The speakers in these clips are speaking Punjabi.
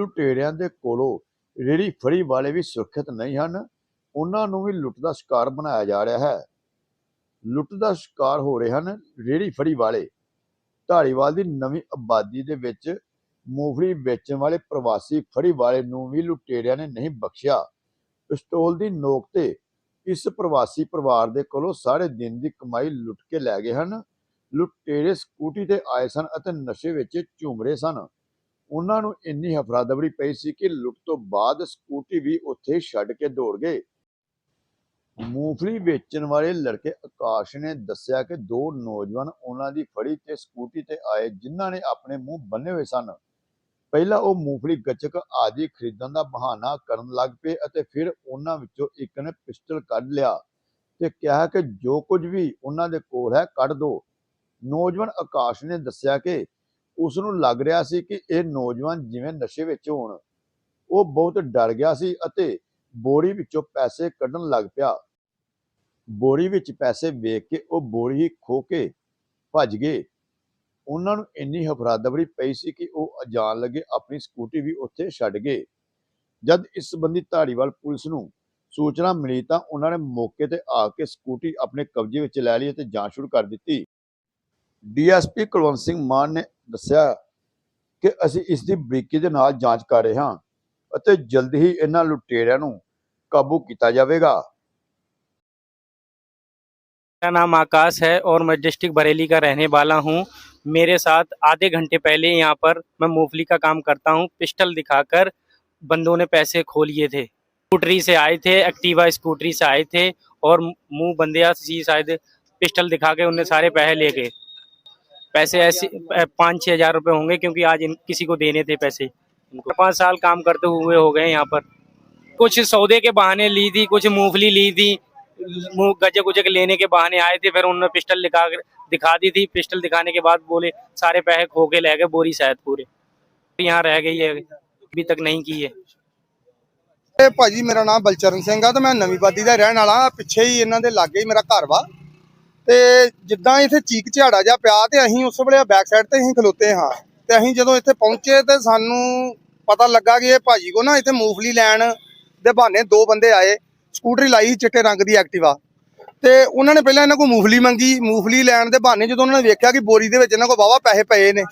ਲੁਟੇਰਿਆਂ ਦੇ ਕੋਲੋਂ ਰੇਹੜੀ ਫੜੀ ਵਾਲੇ ਵੀ ਸੁਰੱਖਿਅਤ ਨਹੀਂ ਹਨ, ਉਹਨਾਂ ਨੂੰ ਵੀ ਲੁੱਟ ਦਾ ਸ਼ਿਕਾਰ ਬਣਾਇਆ ਜਾ ਰਿਹਾ ਹੈ। ਲੁੱਟ ਦਾ ਸ਼ਿਕਾਰ ਹੋ ਰਹੇ ਹਨ ਰੇਹੜੀ ਫੜੀ ਵਾਲੇ। ਧਾਰੀਵਾਲ ਦੀ ਨਵੀਂ ਆਬਾਦੀ ਦੇ ਵਿੱਚ ਮੂੰਗਫਲੀ ਵੇਚਣ ਵਾਲੇ ਪ੍ਰਵਾਸੀ ਫੜੀ ਵਾਲੇ ਨੂੰ ਵੀ ਲੁਟੇਰਿਆਂ ਨੇ ਨਹੀਂ ਬਖਸ਼ਿਆ। ਪਿਸਤੌਲ ਦੀ ਨੋਕ ਤੇ ਇਸ ਪ੍ਰਵਾਸੀ ਪਰਿਵਾਰ ਦੇ ਕੋਲੋਂ ਸਾਰੇ ਦਿਨ ਦੀ ਕਮਾਈ ਲੁੱਟ ਕੇ ਲੈ ਗਏ ਹਨ। ਲੁਟੇਰੇ ਸਕੂਟੀ ਤੇ ਆਏ ਸਨ ਅਤੇ ਨਸ਼ੇ ਵਿੱਚ ਝੂਮ ਰਹੇ ਸਨ। ਉਹਨਾਂ ਨੂੰ ਇੰਨੀ ਹਫਰਾਦਬਰੀ ਪਈ ਸੀ ਕਿ ਲੁੱਟ ਤੋਂ ਬਾਅਦ ਸਕੂਟੀ ਵੀ ਉੱਥੇ ਛੱਡ ਕੇ ਦੌੜ ਗਏ। ਮੂੰਗਫਲੀ ਵੇਚਣ ਵਾਲੇ ਲੜਕੇ ਆਕਾਸ਼ ਨੇ ਦੱਸਿਆ ਕਿ ਦੋ ਨੌਜਵਾਨ ਉਹਨਾਂ ਦੀ ਫੜੀ ਤੇ ਸਕੂਟੀ ਤੇ ਆਏ, ਜਿਨ੍ਹਾਂ ਨੇ ਆਪਣੇ ਮੂੰਹ ਬੰਨੇ ਹੋਏ ਸਨ। ਪਹਿਲਾਂ ਉਹ ਮੂੰਗਫਲੀ ਗੱਚਕ ਆਦਿ ਖਰੀਦਣ ਦਾ ਬਹਾਨਾ ਕਰਨ ਲੱਗ ਪਏ ਅਤੇ ਫਿਰ ਉਹਨਾਂ ਵਿੱਚੋਂ ਇੱਕ ਨੇ ਪਿਸਟਲ ਕੱਢ ਲਿਆ ਤੇ ਕਿਹਾ ਕਿ ਜੋ ਕੁਝ ਵੀ ਉਹਨਾਂ ਦੇ ਕੋਲ ਹੈ ਕੱਢ ਦਿਓ ਨੌਜਵਾਨ ਆਕਾਸ਼ ਨੇ ਦੱਸਿਆ ਕਿ ਉਸ ਨੂੰ ਲੱਗ ਰਿਹਾ ਸੀ ਕਿ ਇਹ ਨੌਜਵਾਨ ਜਿਵੇਂ ਨਸ਼ੇ ਵਿੱਚ ਹੋਣ, ਉਹ ਬਹੁਤ ਡਰ ਗਿਆ ਸੀ ਅਤੇ ਬੋਰੀ ਵਿੱਚੋਂ ਪੈਸੇ ਕੱਢਣ ਲੱਗ ਪਿਆ। ਬੋਰੀ ਵਿੱਚ ਪੈਸੇ ਵੇਖ ਕੇ ਉਹ ਬੋਰੀ ਹੀ ਖੋ ਕੇ ਭੱਜ ਗਏ। ਉਹਨਾਂ ਨੂੰ ਇੰਨੀ ਹਫਰਾਦਬਰੀ ਪਈ ਸੀ ਕਿ ਉਹ ਜਾਣ ਲੱਗੇ ਆਪਣੀ ਸਕੂਟੀ ਵੀ ਉੱਥੇ ਛੱਡ ਗਏ। ਜਦ ਇਸ ਸੰਬੰਧੀ ਧਾਰੀਵਾਲ ਪੁਲਿਸ ਨੂੰ ਸੂਚਨਾ ਮਿਲੀ ਤਾਂ ਉਹਨਾਂ ਨੇ ਮੌਕੇ ਤੇ ਆ ਕੇ ਸਕੂਟੀ ਆਪਣੇ ਕਬਜ਼ੇ ਵਿੱਚ ਲੈ ਲਈ ਅਤੇ ਜਾਂਚ ਸ਼ੁਰੂ ਕਰ ਦਿੱਤੀ। ਡੀਐਸਪੀ ਕੁਲਵੰਤ ਸਿੰਘ ਮਾਨ ਨੇ ਦੱਸਿਆ ਕਿ ਅਸੀਂ ਇਸ ਦੀ ਬਰੀਕੀ ਦੇ ਨਾਲ ਜਾਂਚ ਕਰ ਰਹੇ ਹਾਂ ਅਤੇ ਜਲਦੀ ਹੀ ਇਹਨਾਂ ਲੁਟੇਰਿਆਂ ਨੂੰ ਕਾਬੂ ਕੀਤਾ ਜਾਵੇਗਾ मेरा नाम आकाश है और मैं डिस्ट्रिक्ट बरेली का रहने वाला हूँ मेरे साथ आधे घंटे पहले यहाँ पर मैं मूंगफली का काम करता हूँ पिस्टल दिखाकर बंदों ने पैसे खो लिए थे स्कूटरी से आए थे एक्टिवा स्कूटरी से आए थे और मुंह बंदिया सी शायद पिस्टल दिखा के उन्हें सारे पैसे ले गए पैसे ऐसे पाँच छः हज़ार रुपये होंगे क्योंकि आज इन किसी को देने थे पैसे इनको पाँच साल काम करते हुए हो गए यहाँ पर कुछ सौदे के बहाने ली थी कुछ मूंगफली ली थी मुंह गजे गुजे के लेने के बहाने आए थे फिर उन्होंने पिस्टल दिखा दिखा दी थी पिस्टल दिखाने के बाद बोले सारे पैसे खो के ले गए बोरी शायद पूरे यहाँ रह गई है अभी तक नहीं की है ਇਹ ਭਾਜੀ ਮੇਰਾ ਨਾਮ ਬਲਚਰਨ ਸਿੰਘ ਆ ਤੇ ਮੈਂ ਨਵੀਂ ਬਾਦੀ ਦਾ ਰਹਿਣ ਵਾਲਾ ਪਿੱਛੇ ਹੀ ਇਹਨਾਂ ਦੇ ਲਾਗੇ ਹੀ ਮੇਰਾ ਘਰ ਵਾ ਤੇ ਜਿੱਦਾਂ ਇੱਥੇ ਚੀਕ ਝਾੜਾ ਜਿਹਾ ਪਿਆ ਤੇ ਅਸੀਂ ਉਸ ਵੇਲੇ ਬੈਕ ਸਾਈਡ ਤੇ ਅਸੀਂ ਖਲੋਤੇ ਹਾਂ। ਤੇ ਅਸੀਂ ਜਦੋਂ ਇੱਥੇ ਪਹੁੰਚੇ ਤੇ ਸਾਨੂੰ ਪਤਾ ਲੱਗਾ ਕਿ ਇਹ ਭਾਜੀ ਕੋ ਨਾ ਇੱਥੇ ਮੂੰਗਫਲੀ ਲੈਣ ਦੇ ਬਹਾਨੇ ਦੋ ਬੰਦੇ ਆਏ, ਸਕੂਟਰੀ ਲਾਈ ਸੀ ਚਿੱਟੇ ਰੰਗ ਦੀ ਐਕਟਿਵਾ। ਤੇ ਉਹਨਾਂ ਨੇ ਪਹਿਲਾਂ ਇਹਨਾਂ ਕੋਲ ਮੂੰਗਫਲੀ ਮੰਗੀ, ਮੂੰਗਫਲੀ ਲੈਣ ਦੇ ਬਹਾਨੇ ਜਦੋਂ ਉਹਨਾਂ ਨੇ ਵੇਖਿਆ ਕਿ ਬੋਰੀ ਦੇ ਵਿੱਚ ਇਹਨਾਂ ਕੋਲ ਵਾਵਾ ਪੈਸੇ ਪਏ ਨੇ,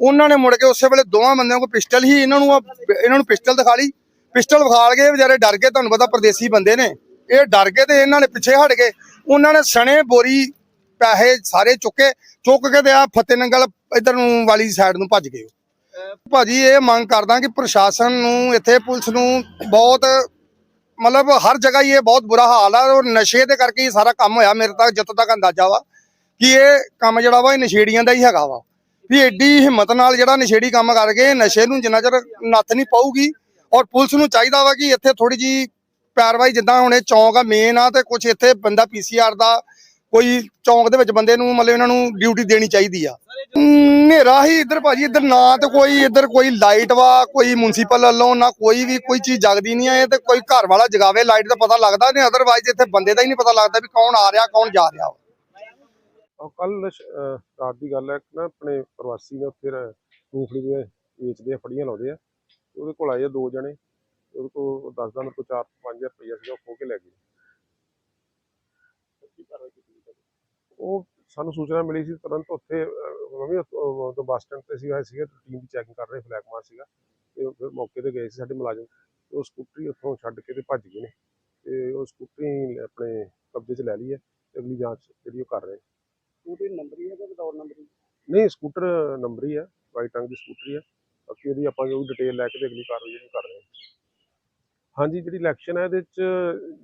ਉਹਨਾਂ ਨੇ ਮੁੜ ਕੇ ਉਸੇ ਵੇਲੇ ਦੋਵਾਂ ਬੰਦਿਆਂ ਕੋਲ ਪਿਸਟਲ ਹੀ ਇਹਨਾਂ ਨੂੰ ਇਹਨਾਂ ਨੂੰ ਪਿਸਟਲ ਦਿਖਾ ਲਈ। ਪਿਸਟਲ ਵਿਖਾਲ ਕੇ ਵਿਚਾਰੇ ਡਰ ਗਏ, ਤੁਹਾਨੂੰ ਪਤਾ ਪਰਦੇਸੀ ਬੰਦੇ ਨੇ। ਇਹ ਡਰ ਗਏ ਤੇ ਇਹਨਾਂ ਨੇ ਪਿੱਛੇ ਹਟ ਗਏ। ਉਹਨਾਂ ਨੇ ਸਣੇ ਬੋਰੀ ਪੈਸੇ ਸਾਰੇ ਚੁੱਕੇ, ਚੁੱਕ ਕੇ ਤੇ ਆ ਫਤਿਹ ਨੰਗਲ ਇਧਰ ਨੂੰ ਵਾਲੀ ਸਾਈਡ ਨੂੰ ਭੱਜ ਗਏ ਭਾਜੀ ਇਹ ਮੰਗ ਕਰਦਾ ਕਿ ਪ੍ਰਸ਼ਾਸਨ ਨੂੰ, ਇੱਥੇ ਪੁਲਿਸ ਨੂੰ ਬਹੁਤ, ਮਤਲਬ ਹਰ ਜਗ੍ਹਾ ਹੀ ਇਹ ਬਹੁਤ ਬੁਰਾ ਹਾਲ ਆ ਔਰ ਨਸ਼ੇ ਦੇ ਕਰਕੇ ਹੀ ਸਾਰਾ ਕੰਮ ਹੋਇਆ। ਮੇਰੇ ਤੱਕ ਜਿੱਥੋਂ ਤੱਕ ਅੰਦਾਜ਼ਾ ਵਾ ਕਿ ਇਹ ਕੰਮ ਜਿਹੜਾ ਵਾ ਇਹ ਨਸ਼ੇੜੀਆਂ ਦਾ ਹੀ ਹੈਗਾ ਵਾ। ਵੀ ਐਡੀ ਹਿੰਮਤ ਨਾਲ ਜਿਹੜਾ ਨਸ਼ੇੜੀ ਕੰਮ ਕਰਕੇ ਨਸ਼ੇ ਨੂੰ ਜਿੰਨਾ ਚਿਰ ਨੱਥ ਨਹੀਂ ਪਾਊਗੀ ਔਰ ਪੁਲਿਸ ਨੂੰ ਚਾਹੀਦਾ ਵਾ ਕਿ ਇੱਥੇ ਥੋੜੀ ਜੀ ਪੈਰਵਾਈ ਜਿੱਦਾਂ ਹੁਣ ਇਹ ਚੌਂਕ ਆ ਮੇਨ ਆ ਤੇ ਕੁਝ ਇੱਥੇ ਬੰਦਾ ਪੀਸੀਆਰ ਦਾ ਕੋਈ ਚੌਂਕ ਦੇ ਵਿੱਚ ਬੰਦੇ ਨੂੰ ਮਤਲਬ ਇਹਨਾਂ ਨੂੰ ਡਿਊਟੀ ਦੇਣੀ ਚਾਹੀਦੀ ਆ। ਹਨੇਰਾ ਹੀ ਇੱਧਰ ਭਾਜੀ, ਇੱਧਰ ਨਾ ਤੇ ਕੋਈ ਇੱਧਰ ਕੋਈ ਲਾਈਟ ਵਾ, ਕੋਈ ਮੁਨਸੀਪਲ ਵੱਲੋਂ ਨਾ ਕੋਈ ਵੀ, ਕੋਈ ਚੀਜ਼ ਜਗਦੀ ਨਹੀਂ ਆ ਇਹ ਤੇ ਕੋਈ ਘਰ ਵਾਲਾ ਜਗਾਵੇ ਲਾਈਟ ਦਾ ਪਤਾ ਲੱਗਦਾ ਨਹੀਂ ਅਦਰਵਾਈਜ਼ ਇੱਥੇ ਬੰਦੇ ਦਾ ਹੀ ਨਹੀਂ ਪਤਾ ਲੱਗਦਾ ਵੀ ਕੌਣ ਆ ਰਿਹਾ, ਕੌਣ ਜਾ ਰਿਹਾ ਕੱਲ ਰਾਤ ਦੀ ਗੱਲ ਹੈ ਨਾ ਆਪਣੇ ਪ੍ਰਵਾਸੀ ਨੇ ਉੱਥੇ ਮੂੰਗਫਲੀ ਦੇ ਵੇਚਦੇ ਆ, ਫੜੀਆਂ ਲਾਉਂਦੇ ਆ। ਉਹਦੇ ਕੋਲ ਆਏ ਦੋ ਜਣੇ। ਉਹਦੇ ਕੋਲ ਦੱਸਦਾ ਮੇਰੇ ਕੋਲ 4-5000 ਰੁਪਈਆ ਸੀਗਾ ਉਹ ਖੋ ਕੇ ਲੈ ਗਏ। ਉਹ ਸਾਨੂੰ ਸੂਚਨਾ ਮਿਲੀ ਸੀ ਤੁਰੰਤ ਉੱਥੇ ਅਹ, ਮੈਂ ਵੀ ਉੱਥੋਂ ਉੱਥੋਂ ਬੱਸ ਸਟੈਂਡ ਤੇ ਸੀਗਾ ਸੀਗੇ ਟੀਮ ਦੀ ਚੈਕਿੰਗ ਕਰ ਰਹੇ ਫਲੈਗ ਮਾਰ ਸੀਗਾ। ਤੇ ਫਿਰ ਮੌਕੇ ਤੇ ਗਏ ਸੀ ਸਾਡੇ ਮੁਲਾਜ਼ਮ। ਉਹ ਸਕੂਟਰੀ ਉੱਥੋਂ ਛੱਡ ਕੇ ਤੇ ਭੱਜ ਗਏ ਨੇ। ਤੇ ਉਹ ਸਕੂਟਰੀ ਆਪਣੇ ਕਬਜ਼ੇ 'ਚ ਲੈ ਲਈ ਹੈ ਤੇ ਅਗਲੀ ਜਾਂਚ ਜਿਹੜੀ ਉਹ ਕਰ ਰਹੇ। ਉਹਦੇ ਨੰਬਰ ਹੀ ਹੈਗਾ ਵਿਦਆਊਟ ਨੰਬਰ ਨਹੀਂ ਸਕੂਟਰ ਨੰਬਰ ਹੀ ਹੈ ਵਾਈਟ ਰੰਗ ਦੀ ਸਕੂਟਰੀ ਹੈ। ਬਾਕੀ ਉਹਦੀ ਆਪਾਂ ਜੋ ਡਿਟੇਲ ਲੈ ਕੇ ਤੇ ਅਗਲੀ ਕਾਰਵਾਈ ਜਿਹੜੀ ਕਰ ਰਹੇ ਹਾਂ। ਹਾਂਜੀ ਜਿਹੜੀ ਇਲੈਕਸ਼ਨ ਹੈ ਇਹਦੇ ਵਿੱਚ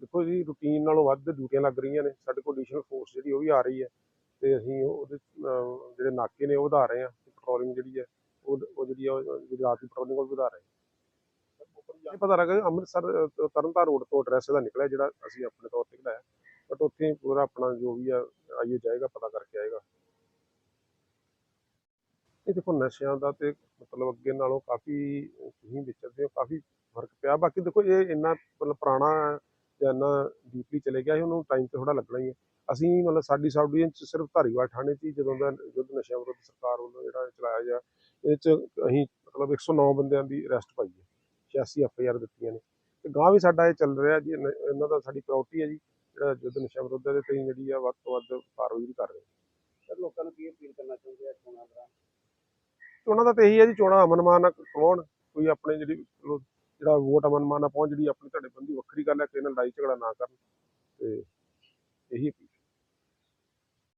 ਦੇਖੋ ਜੀ ਰੂਟੀਨ ਨਾਲੋਂ ਵੱਧ ਡਿਊਟੀਆਂ ਲੱਗ ਰਹੀਆਂ ਨੇ। ਸਾਡੇ ਕੋਲ ਐਡੀਸ਼ਨਲ ਫੋਰਸ ਜਿਹੜੀ ਉਹ ਵੀ ਆ ਰਹੀ ਹੈ ਤੇ ਅਸੀਂ ਉਹਦੇ 'ਚ, ਜਿਹੜੇ ਨਾਕੇ ਨੇ ਉਹ ਵਧਾ ਰਹੇ ਹਾਂ। ਪੈਟਰੋਲਿੰਗ ਜਿਹੜੀ ਹੈ ਉਹ ਉਹ ਜਿਹੜੀ ਆ ਉਹ ਜਿਹੜੀ ਦੀ ਪੈਟਰੋਲਿੰਗ ਉਹ ਵੀ ਵਧਾ ਰਹੇ ਹਾਂ। ਇਹ ਪਤਾ ਲੱਗਾ ਅੰਮ੍ਰਿਤਸਰ ਅਹ, ਤਰਨਤਾਰਨ ਰੋਡ ਤੋਂ ਐਡਰੈਸ ਇਹਦਾ ਨਿਕਲਿਆ ਜਿਹੜਾ ਅਸੀਂ ਆਪਣੇ ਤੌਰ ਤੇ ਕਢਾਇਆ। ਬਟ ਉੱਥੇ ਪੂਰਾ ਆਪਣਾ ਜੋ ਵੀ ਆ ਆਈਓ ਜਾਏਗਾ ਪਤਾ ਕਰਕੇ ਆਏਗਾ। ਇਹ ਦੇਖੋ ਨਸ਼ਿਆਂ ਦਾ ਤੇ ਮਤਲਬ ਅੱਗੇ ਨਾਲੋਂ ਕਾਫੀ ਤੁਸੀਂ ਵਿਚਰਦੇ ਹੋ, ਕਾਫੀ ਫ਼ਰਕ ਪਿਆ। ਬਾਕੀ ਦੇਖੋ ਇਹ ਇੰਨਾ ਮਤਲਬ ਪੁਰਾਣਾ ਜਾਂ ਇੰਨਾ ਡੀਪਲੀ ਚਲੇ ਗਿਆ ਸੀ ਉਹਨੂੰ ਟਾਈਮ ਤੇ ਥੋੜਾ ਲੱਗਣਾ ਹੀ ਹੈ। ਅਸੀਂ ਮਤਲਬ ਸਾਡੀ ਸਬ ਡਿਵੀਜ਼ਨ ਚ ਸਿਰਫ ਧਾਰੀਵਾਲ ਥਾਣੇ 'ਚ ਹੀ ਜਦੋਂ ਦਾ ਯੁੱਧ ਨਸ਼ਿਆਂ ਵਿਰੁੱਧ ਸਰਕਾਰ ਵੱਲੋਂ ਜਿਹੜਾ ਚਲਾਇਆ ਗਿਆ, ਇਹ 'ਚ ਅਸੀਂ ਮਤਲਬ 109 ਬੰਦਿਆਂ ਦੀ ਅਰੈਸਟ ਪਾਈ ਹੈ 86 ਐਫ ਆਈ ਆਰ ਦਿੱਤੀਆਂ ਨੇ। ਤੇ ਗਾਂ ਵੀ ਸਾਡਾ ਇਹ ਚੱਲ ਰਿਹਾ ਜੀ, ਇਹਨਾਂ ਦਾ ਸਾਡੀ ਪ੍ਰਾਇੋਰਟੀ ਹੈ ਜੀ, ਜਿਹੜਾ ਯੁੱਧ ਨਸ਼ਿਆਂ ਵਿਰੁੱਧ ਦੇ ਤੇ ਜਿਹੜੀ ਆ ਵੱਧ ਤੋਂ ਵੱਧ ਕਾਰਵਾਈ ਵੀ ਕਰ ਰਹੇ ਲੋਕਾਂ ਨੂੰ ਕੀ ਅਪੀਲ ਕਰਨਾ ਚਾਹੁੰਦੇ ਆ ਚੋਣਾਂ ਦੌਰਾਨ? ਚੋਣਾਂ ਦਾ ਤਾਂ ਇਹੀ ਹੈ ਜੀ ਚੋਣਾਂ ਅਮਨ ਮਾਨ ਨਾਲ ਕਰਾਉਣ ਕੋਈ ਆਪਣੇ ਜਿਹੜੀ ਜਿਹੜਾ ਵੋਟ ਅਮਨ ਮਾਨ ਨਾਲ ਪਹੁੰਚ ਜਿਹੜੀ ਆਪਣੀ ਤੁਹਾਡੇ ਬੰਦੀ ਵੱਖਰੀ ਗੱਲ ਹੈ ਕਿ ਇਹਨਾਂ ਲੜਾਈ ਝਗੜਾ ਨਾ ਕਰਨ ਤੇ ਇਹੀ appeal